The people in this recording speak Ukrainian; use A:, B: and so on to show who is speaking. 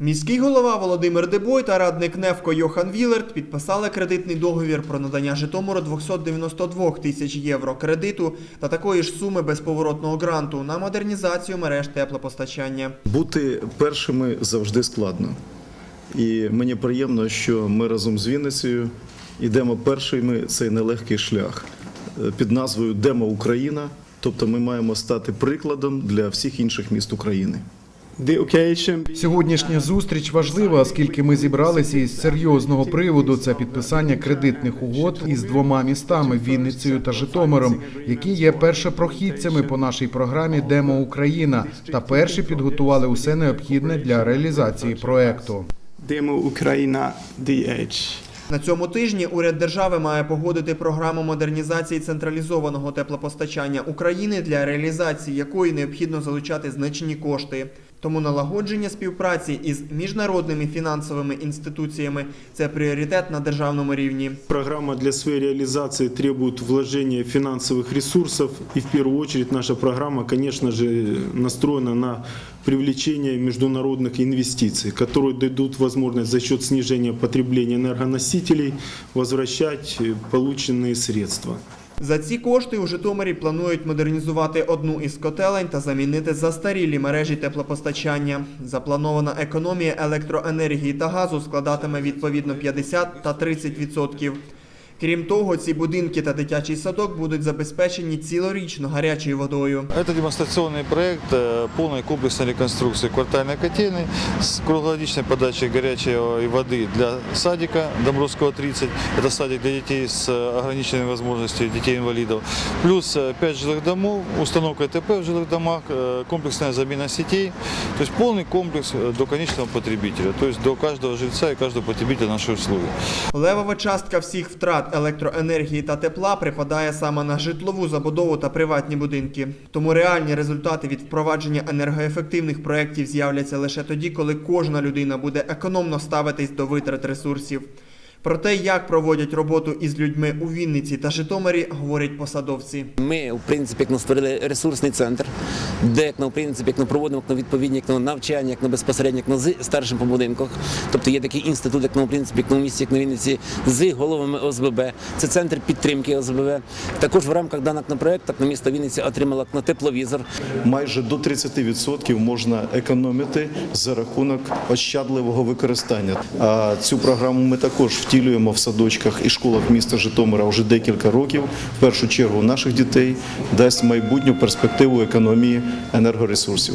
A: Міський голова Володимир Дебой та радник Невко Йохан Вілерт підписали кредитний договір про надання Житомиру 292 тисяч євро кредиту та такої ж суми безповоротного гранту на модернізацію мереж теплопостачання.
B: Бути першими завжди складно. І мені приємно, що ми разом з Вінницею йдемо першими цей нелегкий шлях е, під назвою Демо Україна. Тобто ми маємо стати прикладом для всіх інших міст України.
C: Сьогоднішня зустріч важлива, оскільки ми зібралися із серйозного приводу. Це підписання кредитних угод із двома містами Вінницею та Житомиром, які є першопрохідцями по нашій програмі Демо Україна та перші підготували усе необхідне для реалізації проекту.
D: Demo Україна DH.
A: На цьому тижні уряд держави має погодити програму модернізації централізованого теплопостачання України, для реалізації якої необхідно залучати значні кошти. Тому налагодження співпраці із міжнародними фінансовими інституціями це пріоритет на державному рівні.
E: Программа для своей реализации требует вложения финансовых ресурсов. И в первую очередь наша программа, конечно же, настроена на привлечение международных инвестиций, которые дадут возможность за счет снижения потребления энергоносителей возвращать э, полученные средства.
A: За ці кошти у Житомирі планують модернізувати одну із котелень та замінити застарілі мережі теплопостачання. Запланована економія електроенергії та газу складатиме відповідно 50 та 30 відсотків. Крім того, ці будинки та дитячий садок будуть забезпечені цілорічно гарячою водою.
F: Это демонстрационный проект э, полной комплексной реконструкции квартальной котельной с круглогодичной подачей горячей э, воды для садика Домбровского 30. Это садик для детей с э, ограниченными возможностями, детей-инвалидов. Плюс 5 жилых домов, установка ЭТП в жилых домах, э, комплексная замена сетей. То есть полный комплекс э, до конечного потребителя, то есть до каждого жильца и каждого потребителя нашей услуги.
A: Левова частка всіх втрат електроенергії та тепла припадає саме на житлову забудову та приватні будинки. Тому реальні результати від впровадження енергоефективних проєктів з'являться лише тоді, коли кожна людина буде економно ставитись до витрат ресурсів. Про те, як проводять роботу із людьми у Вінниці та Житомирі, говорять посадовці.
G: Ми, в принципі, як на створили ресурсний центр, де як на в принципі, як на проводимо як на відповідні як на навчання, як на безпосередньо як на з старшим по будинках. Тобто є такий інститут, як на в принципі, як на місті, як на Вінниці, з головами ОСББ. Це центр підтримки ОСББ. Також в рамках даних на проєктах на місто Вінниці отримала на тепловізор.
B: Майже до 30% можна економити за рахунок ощадливого використання. А цю програму ми також втілюємо в садочках і школах міста Житомира вже декілька років. В першу чергу наших дітей дасть майбутню перспективу економії енергоресурсів.